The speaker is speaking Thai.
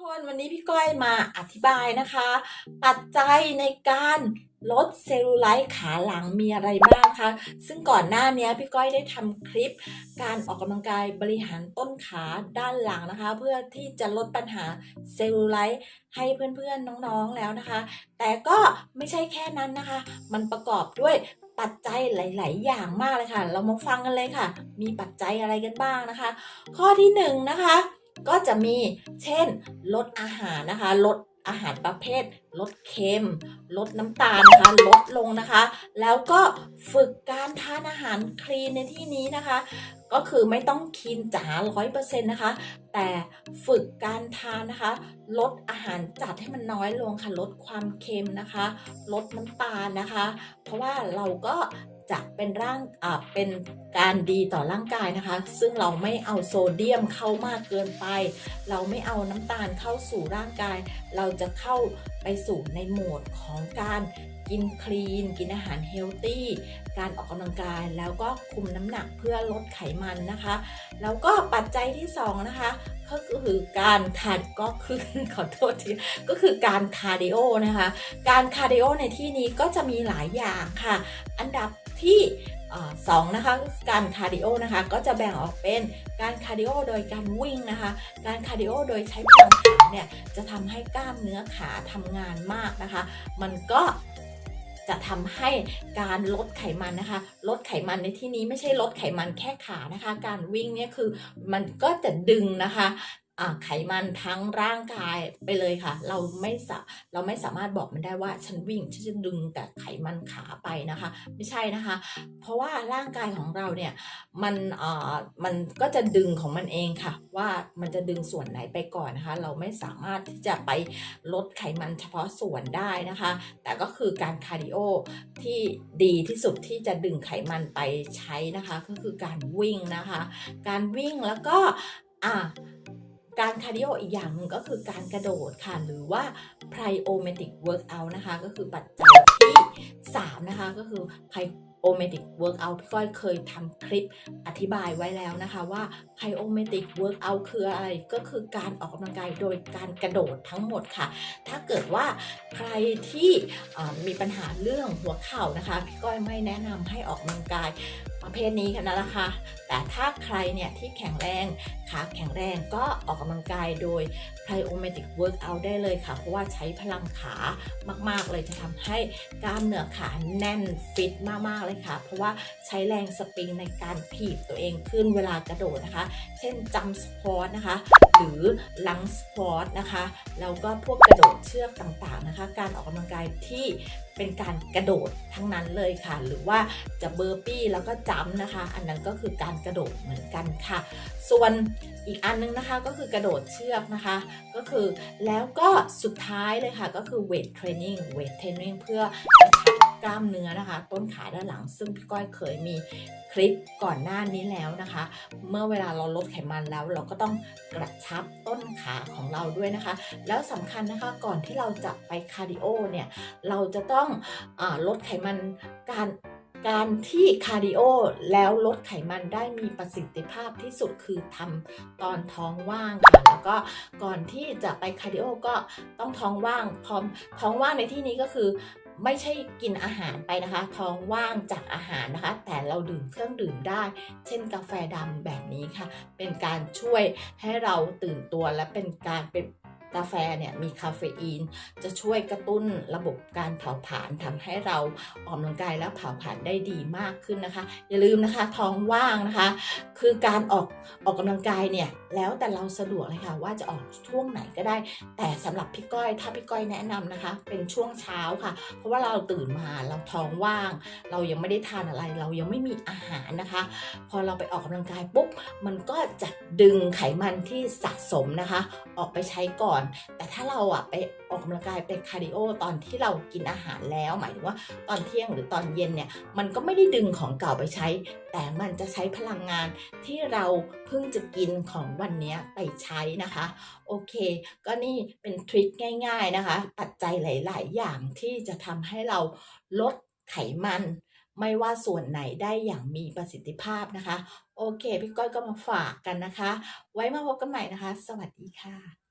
คนวันนี้พี่ก้อยมาอธิบายนะคะ ปัจจัยในการลดเซลลูไลท์ขาหลังมีอะไรบ้างคะซึ่งก่อนหน้านี้พี่ก้อยได้ทำคลิป การออกกำลังกายบริหารต้นขาด้านหลังนะคะ เพื่อที่จะลดปัญหาเซลลูไลท์ให้เพื่อนๆน้องๆแล้วนะคะ แต่ก็ไม่ใช่แค่นั้นนะคะ มันประกอบด้วยปัจจัยหลาย ๆ อย่างมากเลยค่ะ เรามาฟังกันเลยค่ะ มีปัจจัยอะไรกันบ้างนะคะ ข้อที่หนึ่งนะคะ ก็จะมีเช่นลดอาหารนะคะลดอาหารประเภทลดเค็ม ลดน้ำตาลนะคะลดลงนะคะ แล้วก็ฝึกการทานอาหารคลีนในที่นี้นะคะ ก็คือไม่ต้องคีนจ๋าร้อยเปอร์เซ็นต์นะคะ แต่ฝึกการทานนะคะ ลดอาหารจัดให้มันน้อยลงค่ะ ลดความเค็มนะคะ ลดน้ำตาลนะคะ เพราะว่าเราก็ จะเป็นร่างอ่าเป็นการดีต่อร่างกายนะคะ ซึ่งเราไม่เอาโซเดียมเข้ามากเกินไป เราไม่เอาน้ำตาลเข้าสู่ร่างกาย เราจะเข้าไปสู่ในโหมดของการ กินคลีน กินอาหารเฮลตี้ การออกกำลังกาย แล้วก็คุมน้ำหนักเพื่อลดไขมันนะคะ แล้วก็ปัจจัยที่สองนะคะก็คือการคาร์ก็คือขอโทษทีก็คือการคาร์ดิโอนะคะ การคาร์ดิโอในที่นี้ก็จะมีหลายอย่างค่ะ อันดับที่สองนะคะการคาร์ดิโอนะคะก็จะแบ่งออกเป็นการคาร์ดิโอโดยการวิ่งนะคะ การคาร์ดิโอโดยใช้พลังขาเนี่ยจะทำให้กล้ามเนื้อขาทำงานมากนะคะ มันก็ จะทำให้การลดไขมันนะคะ ลดไขมันในที่นี้ไม่ใช่ลดไขมันแค่ขานะคะ การวิ่งเนี่ยคือมันก็จะดึงนะคะ ไขมันทั้งร่างกายไปเลยค่ะ เราไม่สาเราไม่สามารถบอกมันได้ว่าฉันวิ่งฉันจะดึงแต่ไขมันขาไปนะคะ ไม่ใช่นะคะ เพราะว่าร่างกายของเราเนี่ยมันเอ่อมันก็จะดึงของมันเองค่ะ ว่ามันจะดึงส่วนไหนไปก่อนนะคะ เราไม่สามารถที่จะไปลดไขมันเฉพาะส่วนได้นะคะ แต่ก็คือการคาร์ดิโอที่ดีที่สุดที่จะดึงไขมันไปใช้นะคะ ก็คือการวิ่งนะคะ การวิ่งแล้วก็อะ การคาร์ดิโออีกอย่างหนึ่งก็คือการกระโดดค่ะ หรือว่า plyometric workout นะคะ ก็คือปัจจัยที่ 3 นะคะ ก็คือ plyometric workout พี่ก้อยเคยทำคลิปอธิบายไว้แล้วนะคะว่า plyometric workout คืออะไรก็คือการออกกำลังกายโดยการกระโดดทั้งหมดค่ะ ถ้าเกิดว่าใครที่มีปัญหาเรื่องหัวเข่านะคะ พี่ก้อยไม่แนะนำให้ออกกำลังกาย ประเภทนี้กันนะคะแต่ถ้าใครเนี่ยที่แข็งแรงขาแข็งแรงก็ออกกำลังกายโดย plyometric workout ได้เลยค่ะ เพราะว่าใช้พลังขามาก ๆ เลยจะทำให้กล้ามเนื้อขาแน่นฟิตมาก ๆ เลยค่ะ เพราะว่าใช้แรงสปริงในการถีบตัวเองขึ้นเวลากระโดดนะคะ เช่นจัมสปอร์ตนะคะ หรือลังสปอร์ตนะคะ แล้วก็พวกกระโดดเชือกต่างๆนะคะ การออกกำลังกายที่ เป็นการกระโดดทั้งนั้นเลยค่ะ หรือว่าจะเบอร์ปี้แล้วก็จัมป์นะคะ อันนั้นก็คือการกระโดดเหมือนกันค่ะ ส่วนอีกอันนึงนะคะก็คือกระโดดเชือกนะคะ ก็คือแล้วก็สุดท้ายเลยค่ะ ก็คือเวทเทรนนิ่งเวทเทรนนิ่งเพื่อกระชับ ล้ามเนื้อนะคะ ต้นขาด้านหลัง ซึ่งพี่ก้อยเคยมีคลิปก่อนหน้านี้แล้วนะคะ เมื่อเวลาเราลดไขมันแล้ว เราก็ต้องกระชับต้นขาของเราด้วยนะคะ แล้วสำคัญนะคะก่อนที่เราจะไปคาร์ดิโอเนี่ยเราจะต้องอลดไขมันการการที่คาร์ดิโอแล้วลดไขมันได้มีประสิทธิภาพที่สุดคือทำตอนท้องว่างค่ะแล้วก็ก่อนที่จะไปคาร์ดิโอก็ต้องท้องว่างพร้อมท้องว่างในที่นี้ก็คือ ไม่ใช่กินอาหารไปนะคะ ท้องว่างจากอาหารนะคะ แต่เราดื่มเครื่องดื่มได้ เช่นกาแฟดำแบบนี้ค่ะ เป็นการช่วยให้เราตื่นตัวและเป็นการเป็น กาแฟเนี่ยมีคาเฟอีน จะช่วยกระตุ้นระบบการเผาผลาญทำให้เราออกกำลังกายและเผาผลาญได้ดีมากขึ้นนะคะ อย่าลืมนะคะท้องว่างนะคะ คือการออกออกกำลังกายเนี่ยแล้วแต่เราสะดวกเลยค่ะว่าจะออกช่วงไหนก็ได้ แต่สำหรับพี่ก้อยถ้าพี่ก้อยแนะนำนะคะ เป็นช่วงเช้าค่ะ เพราะว่าเราตื่นมาเราท้องว่าง เรายังไม่ได้ทานอะไร เรายังไม่มีอาหารนะคะ พอเราไปออกกำลังกายปุ๊บมันก็จะดึงไขมันที่สะสมนะคะ ออกไปใช้ก่อนแต่ถ้าเราอะไปออกกำลังกายเป็นคาร์ดิโอตอนที่เรากินอาหารแล้ว หมายถึงว่าตอนเที่ยงหรือตอนเย็นเนี่ยมันก็ไม่ได้ดึงของเก่าไปใช้ แต่มันจะใช้พลังงานที่เราเพิ่งจะกินของวันนี้ไปใช้นะคะ โอเค ก็นี่เป็นทริคง่าย ๆนะคะ ปัจจัยหลาย ๆ อย่างที่จะทำให้เราลดไขมันไม่ว่าส่วนไหนได้อย่างมีประสิทธิภาพนะคะ โอเค พี่ก้อยก็มาฝากกันนะคะ ไว้มาพบกันใหม่นะคะ สวัสดีค่ะ